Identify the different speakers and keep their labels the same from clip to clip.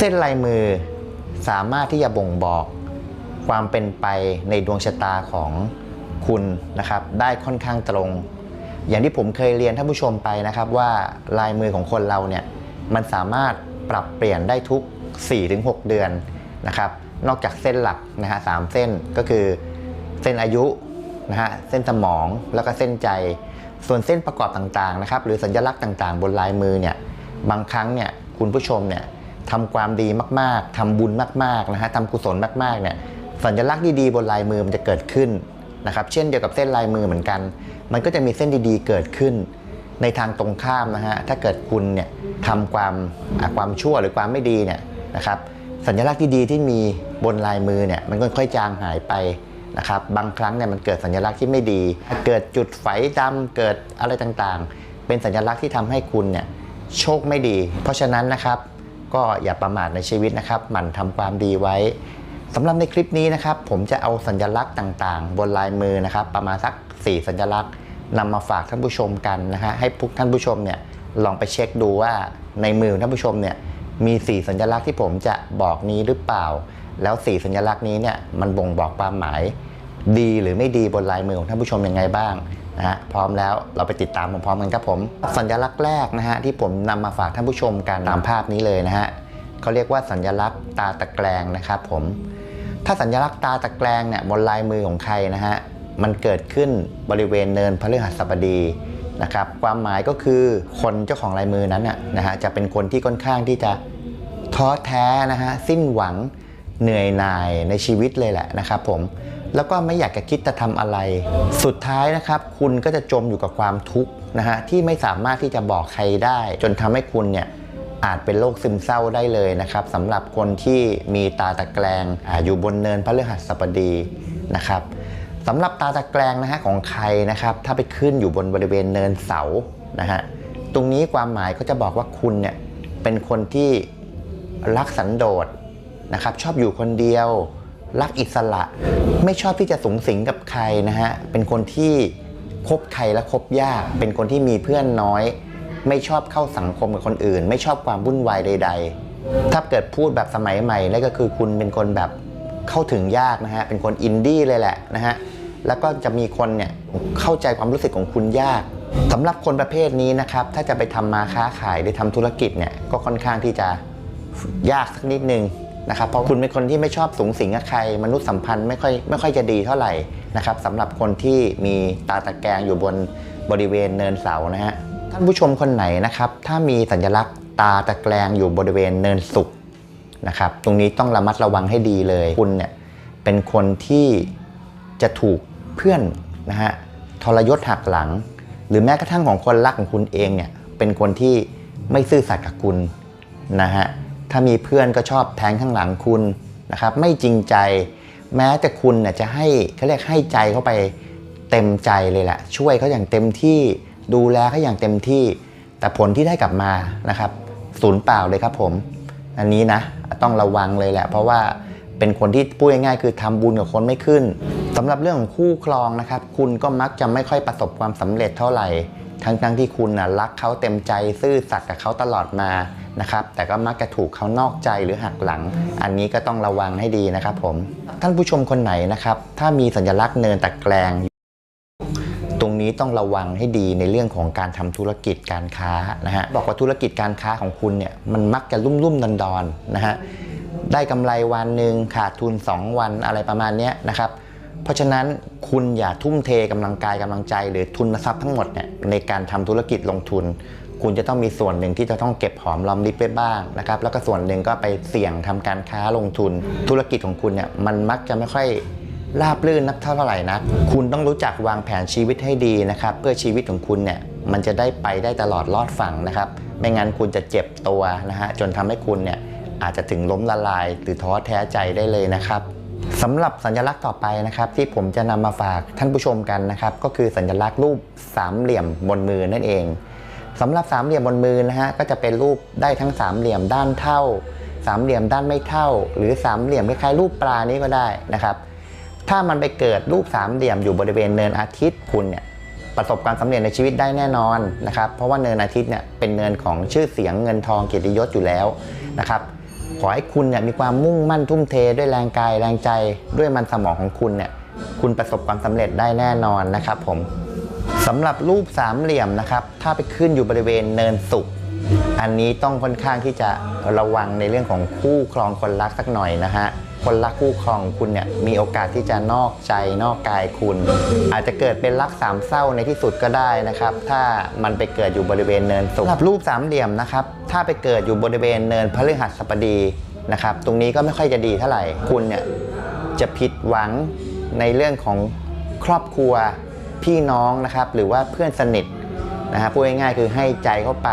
Speaker 1: เส้นลายมือสามารถที่จะบ่งบอกความเป็นไปในดวงชะตาของคุณนะครับ ได้ค่อนข้างตรง อย่างที่ผมเคยเรียนท่านผู้ชมไปนะครับว่าลายมือของคนเราเนี่ยมันสามารถปรับเปลี่ยนได้ทุก 4-6 เดือนนะครับ นอกจากเส้นหลักนะฮะสามเส้นก็คือเส้นอายุนะฮะเส้นสมองแล้วก็เส้นใจ ส่วนเส้นประกอบต่างๆนะครับ หรือสัญลักษณ์ต่างๆ บนลายมือเนี่ยบางครั้งเนี่ยคุณผู้ชมเนี่ย ทำความดีมากๆ ทำบุญมากๆนะฮะทำกุศลมากๆเนี่ยสัญลักษณ์ดีๆบนลายมือมันจะเกิดขึ้นนะครับเช่นเดียวกับเส้นลายมือเหมือนกัน มันก็จะมีเส้นดีๆเกิดขึ้น ในทางตรงข้ามนะฮะถ้าเกิดคุณเนี่ยทำความความชั่วหรือความไม่ดีเนี่ยนะครับสัญลักษณ์ที่ดีที่มีบนลายมือเนี่ยมันก็ค่อยจางหายไปนะครับบางครั้งเนี่ยมันเกิดสัญลักษณ์ที่ไม่ดี เกิดจุดไฝดำเกิดอะไรต่างๆ เป็นสัญลักษณ์ที่ทำให้คุณเนี่ยโชคไม่ดี เพราะฉะนั้นนะครับ ก็อย่าประมาทในชีวิตนะครับ หมั่นทำความดีไว้สำหรับในคลิปนี้นะครับ ผมจะเอาสัญลักษณ์ต่างๆ บนลายมือนะครับ ประมาณสัก 4 สัญลักษณ์นำมาฝากท่านผู้ชมกันนะฮะให้พวกท่านผู้ชมเนี่ยลองไปเช็คดูว่าในมือท่านผู้ชมเนี่ยมี 4 สัญลักษณ์ที่ผมจะบอกนี้หรือเปล่า แล้ว 4 สัญลักษณ์นี้เนี่ยมันบ่งบอกความหมาย ดีหรือไม่ดีบนลายมือของท่านผู้ชมยังไงบ้าง นะฮะพร้อมแล้วเราไปติดตามพร้อมๆกันครับผม สัญลักษณ์แรกนะฮะที่ผมนำมาฝากท่านผู้ชมกันตามภาพนี้เลยนะฮะเขาเรียกว่าสัญลักษณ์ตาตะแกรงนะครับผม ถ้าสัญลักษณ์ตาตะแกรงเนี่ยบนลายมือของใครนะฮะมันเกิดขึ้นบริเวณเนินพฤหัสบดีนะครับความหมายก็คือคนเจ้าของลายมือนั้นน่ะนะฮะจะเป็นคนที่ค่อนข้างที่จะท้อแท้นะฮะสิ้นหวังเหนื่อยหน่ายในชีวิตเลยแหละนะครับผม แล้วก็ไม่อยากจะคิดจะทำอะไร สุดท้ายนะครับ คุณก็จะจมอยู่กับความทุกข์นะฮะที่ไม่สามารถที่จะบอกใครได้ จนทำให้คุณเนี่ยอาจเป็นโรคซึมเศร้าได้เลยนะครับสำหรับคนที่มีตาตะแกรงออยู่บนเนินพระฤหัสบดีนะครับสำหรับตาตะแกรงนะฮะของใครนะครับ ถ้าไปขึ้นอยู่บนบริเวณเนินเสานะฮะตรงนี้ความหมายก็จะบอกว่าคุณเนี่ยเป็นคนที่รักสันโดษนะครับ ชอบอยู่คนเดียว รักอิสระ ไม่ชอบที่จะสูงสิงกับใครนะฮะ เป็นคนที่คบใครและคบยาก เป็นคนที่มีเพื่อนน้อย ไม่ชอบเข้าสังคมกับคนอื่น ไม่ชอบความวุ่นวายใด ๆ ถ้าเกิดพูดแบบสมัยใหม่นั่นก็คือคุณเป็นคนแบบเข้าถึงยากนะฮะ เป็นคนอินดี้เลยแหละนะฮะ แล้วก็จะมีคนเนี่ยเข้าใจความรู้สึกของคุณยากสำหรับคนประเภทนี้นะครับ ถ้าจะไปทำมาค้าขายหรือทำธุรกิจเนี่ยก็ค่อนข้างที่จะยากสักนิดนึง นะครับเพราะคุณเป็นคนที่ไม่ชอบสูงสิงกับใคร มนุษยสัมพันธ์ไม่ค่อยไม่ค่อยจะดีเท่าไหร่นะครับสำหรับคนที่มีตาตะแกรงอยู่บนบริเวณเนินเสานะฮะท่านผู้ชมคนไหนนะครับ ถ้ามีสัญลักษณ์ตาตะแกรงอยู่บริเวณเนินสุกนะครับ ตรงนี้ต้องระมัดระวังให้ดีเลย คุณเนี่ยเป็นคนที่จะถูกเพื่อนนะฮะทรยศหักหลัง หรือแม้กระทั่งของคนรักของคุณเองเนี่ยเป็นคนที่ไม่ซื่อสัตย์กับคุณนะฮะ ถ้ามีเพื่อนก็ชอบแทงข้างหลังคุณนะครับ ไม่จริงใจ แม้แต่คุณเนี่ยจะให้เขาเรียกให้ใจเข้าไปเต็มใจเลยแหละ ช่วยเขาอย่างเต็มที่ดูแลเขาอย่างเต็มที่ แต่ผลที่ได้กลับมานะครับศูนย์เปล่าเลยครับผม อันนี้นะต้องระวังเลยแหละ เพราะว่าเป็นคนที่พูดง่ายๆคือทำบุญกับคนไม่ขึ้นสำหรับเรื่องของคู่ครองนะครับ คุณก็มักจะไม่ค่อยประสบความสำเร็จเท่าไหร่ ทั้งๆที่คุณนะรักเขาเต็มใจซื่อสัตย์กับเขาตลอดมา นะครับแต่ก็มักจะถูกเขานอกใจหรือหักหลัง อันนี้ก็ต้องระวังให้ดีนะครับผมท่านผู้ชมคนไหนนะครับถ้ามีสัญลักษณ์เนินตะแกรงตรงนี้ต้องระวังให้ดีในเรื่องของการทำธุรกิจการค้านะฮะบอกว่าธุรกิจการค้าของคุณเนี่ยมันมักจะลุ่มลุ่มดอนดอนๆนะฮะได้กำไรวันหนึ่งขาดทุน 2 วันอะไรประมาณเนี้ยนะครับเพราะฉะนั้นคุณอย่าทุ่มเทกำลังกายกำลังใจ หรือทุนทรัพย์ทั้งหมดเนี่ยในการทำธุรกิจลงทุน คุณจะต้องมีส่วนหนึ่งที่จะต้องเก็บหอมรอมริบไว้บ้างนะครับแล้วก็ส่วนหนึ่งก็ไปเสี่ยงทำการค้าลงทุน ธุรกิจของคุณเนี่ยมันมักจะไม่ค่อยราบลื่นนักเท่าไหร่นะคุณต้องรู้จักวางแผนชีวิตให้ดีนะครับ เพื่อชีวิตของคุณเนี่ยมันจะได้ไปได้ตลอดรอดฝั่งนะครับ ไม่งั้นคุณจะเจ็บตัวนะฮะจนทำให้คุณเนี่ยอาจจะถึงล้มละลาย หรือท้อแท้ใจได้เลยนะครับสำหรับสัญลักษณ์ต่อไปนะครับที่ผมจะนำมาฝากท่านผู้ชมกันนะครับ ก็คือสัญลักษณ์รูปสามเหลี่ยมบนมือนั่นเอง สำหรับสามเหลี่ยมบนมือนะฮะก็จะเป็นรูปได้ทั้งสามเหลี่ยมด้านเท่า สามเหลี่ยมด้านไม่เท่า หรือสามเหลี่ยมคล้ายๆรูปปลานี้ก็ได้นะครับ ถ้ามันไปเกิดรูปสามเหลี่ยมอยู่บริเวณเนินอาทิตย์คุณเนี่ยประสบความสำเร็จในชีวิตได้แน่นอนนะครับ เพราะว่าเนินอาทิตย์เนี่ยเป็นเนินของชื่อเสียงเงินทองเกียรติยศอยู่แล้วนะครับ ขอให้คุณเนี่ยมีความมุ่งมั่นทุ่มเทด้วยแรงกายแรงใจด้วยมันสมองของคุณเนี่ยคุณประสบความสำเร็จได้แน่นอนนะครับผม สำหรับรูปสามเหลี่ยมนะครับ ถ้าไปขึ้นอยู่บริเวณเนินสุขอันนี้ต้องค่อนข้างที่จะระวังในเรื่องของคู่ครองคนรักสักหน่อยนะฮะคนรักคู่ครองคุณเนี่ยมีโอกาสที่จะนอกใจนอกกายคุณ อาจจะเกิดเป็นรักสามเศร้าในที่สุดก็ได้นะครับ ถ้ามันไปเกิดอยู่บริเวณเนินสุขสำหรับรูปสามเหลี่ยมนะครับ ถ้าไปเกิดอยู่บริเวณเนินพฤหัสบดีนะครับ ตรงนี้ก็ไม่ค่อยจะดีเท่าไหร่คุณเนี่ยจะผิดหวังในเรื่องของครอบครัว พี่น้องนะครับหรือว่าเพื่อนสนิทนะฮะพูดง่ายๆคือให้ใจเข้าไป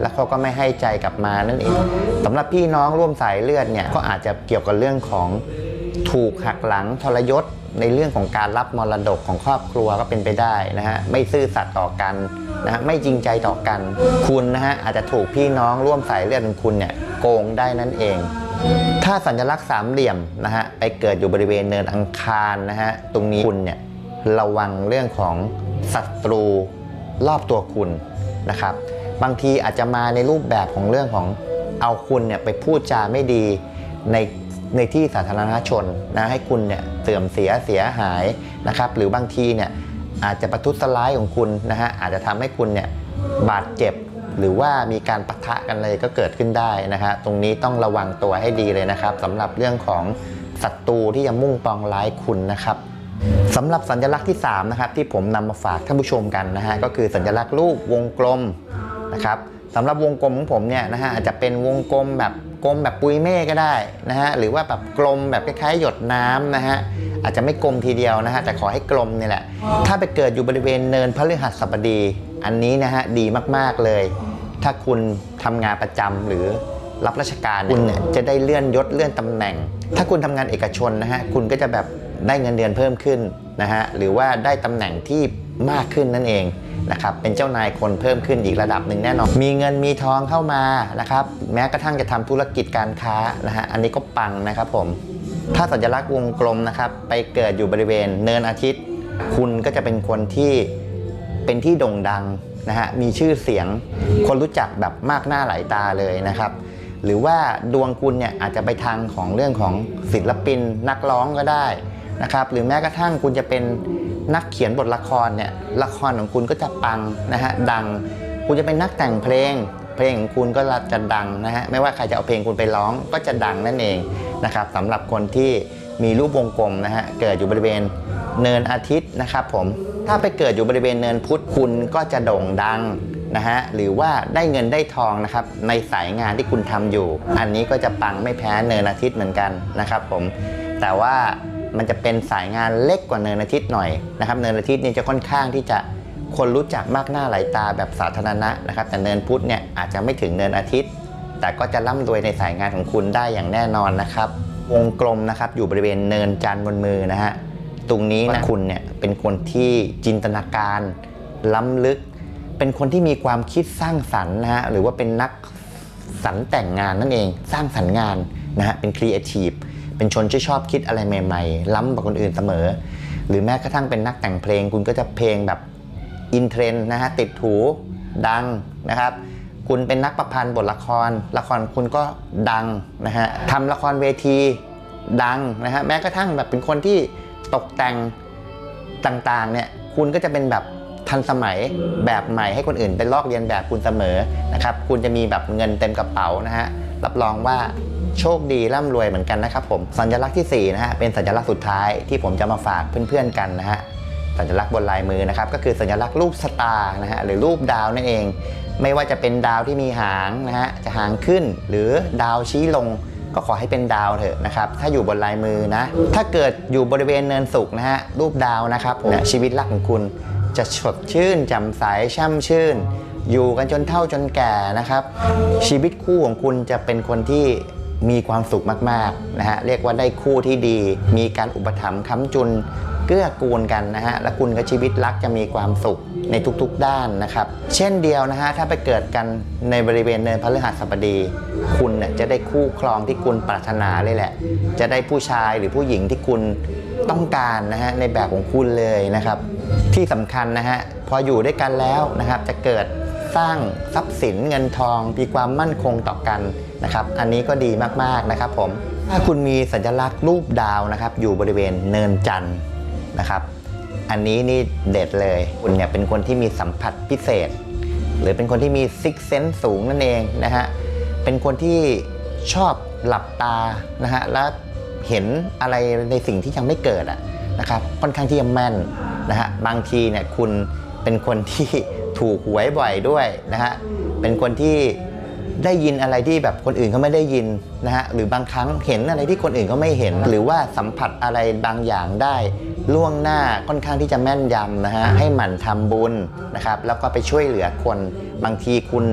Speaker 1: แล้วเขาก็ไม่ให้ใจกลับมานั่นเองสำหรับพี่น้องร่วมสายเลือดเนี่ยก็อาจจะเกี่ยวกับเรื่องของถูกหักหลังทรยศในเรื่องของการรับมรดกของครอบครัวก็เป็นไปได้นะฮะไม่ซื่อสัตย์ต่อกันนะฮะไม่จริงใจต่อกันคุณนะฮะอาจจะถูกพี่น้องร่วมสายเลือดของคุณเนี่ยโกงได้นั่นเอง ถ้าสัญลักษณ์สามเหลี่ยมนะฮะไปเกิดอยู่บริเวณเนินอังคารนะฮะตรงนี้คุณเนี่ย ระวังเรื่องของศัตรูรอบตัวคุณนะครับ บางทีอาจจะมาในรูปแบบของเรื่องของเอาคุณเนี่ยไปพูดจาไม่ดีในในที่สาธารณชนนะให้คุณเนี่ยเสื่อมเสียเสียหายนะครับ หรือบางทีเนี่ยอาจจะประทุษร้ายของคุณนะฮะอาจจะทำให้คุณเนี่ยบาดเจ็บหรือว่ามีการปะทะกันเลยก็เกิดขึ้นได้นะฮะตรงนี้ต้องระวังตัวให้ดีเลยนะครับสำหรับเรื่องของศัตรูที่จะมุ่งปองร้ายคุณนะครับ สำหรับสัญลักษณ์ที่3นะครับที่ผมนำมาฝากท่านผู้ชมกันนะฮะก็คือสัญลักษณ์รูปวงกลมนะครับสำหรับวงกลมของผมเนี่ยนะฮะอาจจะเป็นวงกลมแบบกลมแบบปุยเม่ก็ได้นะฮะหรือว่าแบบกลมแบบคล้ายๆหยดน้ำนะฮะอาจจะไม่กลมทีเดียวนะฮะแต่ขอให้กลมนี่แหละ ถ้าไปเกิดอยู่บริเวณเนินพระฤหัสบดี อันนี้นะฮะดีมากๆเลย ถ้าคุณทำงานประจำหรือรับราชการคุณเนี่ยจะได้เลื่อนยศเลื่อนตำแหน่ง ถ้าคุณทำงานเอกชนนะฮะคุณก็จะแบบ ได้เงินเดือนเพิ่มขึ้นนะฮะหรือว่าได้ตำแหน่งที่มากขึ้นนั่นเองนะครับเป็นเจ้านายคนเพิ่มขึ้นอีกระดับหนึ่งแน่นอน มีเงินมีทองเข้ามานะครับแม้กระทั่งจะทำธุรกิจการค้านะฮะอันนี้ก็ปังนะครับผมถ้าสัญลักษณ์วงกลมนะครับไปเกิดอยู่บริเวณเนินอาทิตย์ คุณก็จะเป็นคนที่เป็นที่โด่งดังนะฮะมีชื่อเสียงคนรู้จักแบบมากหน้าหลายตาเลยนะครับ หรือว่าดวงคุณเนี่ยอาจจะไปทางของเรื่องของศิลปินนักร้องก็ได้ นะครับหรือแม้กระทั่งคุณจะเป็นนักเขียนบทละครเนี่ยละครของคุณก็จะปังนะฮะดัง คุณจะเป็นนักแต่งเพลง เพลงของคุณก็จะดังนะฮะไม่ว่าใครจะเอาเพลงคุณไปร้องก็จะดังนั่นเองนะครับสำหรับคนที่มีรูปวงกลมนะฮะเกิดอยู่บริเวณเนินอาทิตย์นะครับผมถ้าไปเกิดอยู่บริเวณเนินพุธคุณก็จะโด่งดังนะฮะหรือว่าได้เงินได้ทองนะครับในสายงานที่คุณทำอยู่ อันนี้ก็จะปังไม่แพ้เนินอาทิตย์เหมือนกันนะครับผมแต่ว่า มันจะเป็นสายงานเล็กกว่าเนินอาทิตย์หน่อยนะครับเนินอาทิตย์นี่จะค่อนข้างที่จะคนรู้จักมากหน้าหลายตาแบบสาธารณะนะครับ แต่เนินพุธเนี่ยอาจจะไม่ถึงเนินอาทิตย์ แต่ก็จะร่ำรวยในสายงานของคุณได้อย่างแน่นอนนะครับ วงกลมนะครับอยู่บริเวณเนินจันทร์บนมือนะฮะตรงนี้นะคุณเนี่ยเป็นคนที่จินตนาการ ล้ำลึก เป็นคนที่มีความคิดสร้างสรรค์นะฮะหรือว่าเป็นนักสรรแต่งงานนั่นเอง สร้างสรรค์งานนะฮะเป็นครีเอทีฟ เป็นชนที่ชอบคิดอะไรใหม่ ๆ ล้ำกว่าคนอื่นเสมอ หรือแม้กระทั่งเป็นนักแต่งเพลง คุณก็จะเพลงแบบอินเทรนด์นะฮะติดหูดังนะครับ คุณเป็นนักประพันธ์บทละคร ละครคุณก็ดังนะฮะทำละครเวทีดังนะฮะแม้กระทั่งแบบเป็นคนที่ตกแต่งต่างๆเนี่ยคุณก็จะเป็นแบบทันสมัยแบบใหม่ให้คนอื่นเป็นลอกเรียนแบบคุณเสมอนะครับ คุณจะมีแบบเงินเต็มกระเป๋านะฮะรับรองว่า โชคดีร่ำรวยเหมือนกันนะครับผมสัญลักษณ์ที่4นะฮะเป็นสัญลักษณ์สุดท้ายที่ผมจะมาฝากเพื่อนๆกันนะฮะสัญลักษณ์บนลายมือนะครับก็คือสัญลักษณ์รูปสตาร์นะฮะหรือรูปดาวนั่นเอง ไม่ว่าจะเป็นดาวที่มีหางนะฮะจะหางขึ้นหรือดาวชี้ลงก็ขอให้เป็นดาวเถอะนะครับถ้าอยู่บนลายมือนะถ้าเกิดอยู่บริเวณเนินสุกนะฮะรูปดาวนะครับเนี่ยชีวิตรักของคุณจะสดชื่นแจ่มใสช่ำชื่น อยู่กันจนเฒ่าจนแก่นะครับ ชีวิตคู่ของคุณจะเป็นคนที่ มีความสุขมากๆนะฮะเรียกว่าได้คู่ที่ดี มีการอุปถัมภ์ค้ำจุนเกื้อกูลกันนะฮะและคุณกับชีวิตรักจะมีความสุขในทุกๆด้านนะครับ เช่นเดียวนะฮะถ้าไปเกิดกันในบริเวณเนินพฤหัสบดี คุณเนี่ยจะได้คู่ครองที่คุณปรารถนาเลยแหละ จะได้ผู้ชายหรือผู้หญิงที่คุณต้องการนะฮะในแบบของคุณเลยนะครับ ที่สำคัญนะฮะพออยู่ด้วยกันแล้วนะครับจะเกิด สร้างทรัพย์สินเงินทอง มีความมั่นคงต่อกันนะครับ อันนี้ก็ดีมากๆนะครับผมถ้าคุณมีสัญลักษณ์รูปดาวนะครับ อยู่บริเวณเนินจันทร์นะครับ อันนี้นี่เด็ดเลย คุณเนี่ยเป็นคนที่มีสัมผัสพิเศษ หรือเป็นคนที่มีซิกเซนสูงนั่นเองนะฮะเป็นคนที่ชอบหลับตานะฮะแล้วเห็นอะไรในสิ่งที่ยังไม่เกิดอะนะครับค่อนข้างที่จะแม่นนะฮะบางทีเนี่ยคุณเป็นคนที่ ถูกหวยบ่อยด้วยนะฮะเป็นคนที่ได้ยินอะไรที่แบบคนอื่นเขาไม่ได้ยินนะฮะหรือบางครั้งเห็นอะไรที่คนอื่นเขาไม่เห็น หรือว่าสัมผัสอะไรบางอย่างได้ ล่วงหน้าค่อนข้างที่จะแม่นยำนะฮะให้หมั่นทำบุญนะครับแล้วก็ไปช่วยเหลือคนบางทีคุณ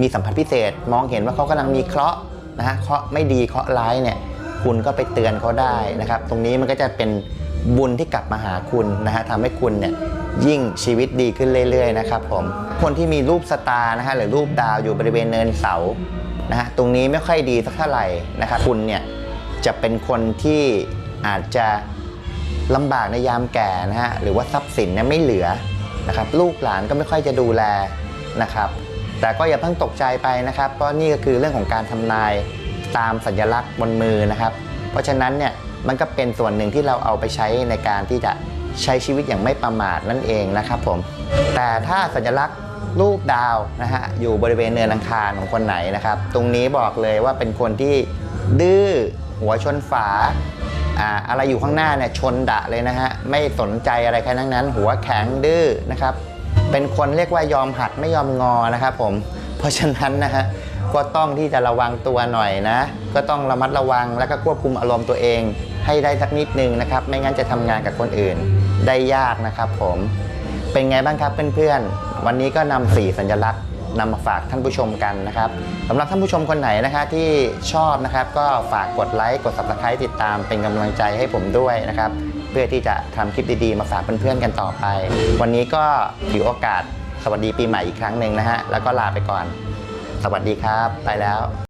Speaker 1: มีสัมผัสพิเศษ มองเห็นว่าเขากำลังมีเคราะห์นะฮะเคราะห์ไม่ดีเคราะห์ร้ายเนี่ยคุณก็ไปเตือนเขาได้นะครับ ตรงนี้มันก็จะเป็นบุญที่กลับมาหาคุณนะฮะทำให้คุณเนี่ย ยิ่งชีวิตดีขึ้นเรื่อยๆนะครับผมคนที่มีรูปสตาร์นะฮะหรือรูปดาวอยู่บริเวณเนินเสานะฮะตรงนี้ไม่ค่อยดีสักเท่าไหร่นะครับคุณเนี่ยจะเป็นคนที่อาจจะลำบากในยามแก่นะฮะหรือว่าทรัพย์สินเนี่ยไม่เหลือนะครับลูกหลานก็ไม่ค่อยจะดูแลนะครับ แต่ก็อย่าเพิ่งตกใจไปนะครับ เพราะนี่ก็คือเรื่องของการทำนายตามสัญลักษณ์บนมือนะครับ เพราะฉะนั้นเนี่ยมันก็เป็นส่วนหนึ่งที่เราเอาไปใช้ในการที่จะ ใช้ชีวิตอย่างไม่ประมาทนั่นเองนะครับผม แต่ถ้าสัญลักษณ์รูปดาวนะฮะอยู่บริเวณเนินอังคารของคนไหนนะครับ ตรงนี้บอกเลยว่าเป็นคนที่ดื้อหัวชนฝาอ่าอะไรอยู่ข้างหน้าเนี่ยชนดะเลยนะฮะไม่สนใจอะไรแค่นั้นนั้น หัวแข็งดื้อนะครับ เป็นคนเรียกว่ายอมหักไม่ยอมงอนะครับผมเพราะฉะนั้นนะฮะก็ต้องที่จะระวังตัวหน่อยนะ ก็ต้องระมัดระวังแล้วก็ควบคุมอารมณ์ตัวเอง ให้ได้สักนิดนึงนะครับ ไม่งั้นจะทำงานกับคนอื่น ได้ยากนะครับผมเป็นไงบ้างครับเพื่อนๆ วันนี้ก็นำสี่สัญลักษณ์นำมาฝากท่านผู้ชมกันนะครับสำหรับท่านผู้ชมคนไหนนะคะที่ชอบนะครับ ก็ฝากกดไลค์กด subscribe ติดตามเป็นกำลังใจให้ผมด้วยนะครับ เพื่อที่จะทำคลิปดีๆ มาฝากเพื่อนๆกันต่อไป วันนี้ก็ถือโอกาสสวัสดีปีใหม่อีกครั้งหนึ่งนะฮะแล้วก็ลาไปก่อน สวัสดีครับ ไปแล้ว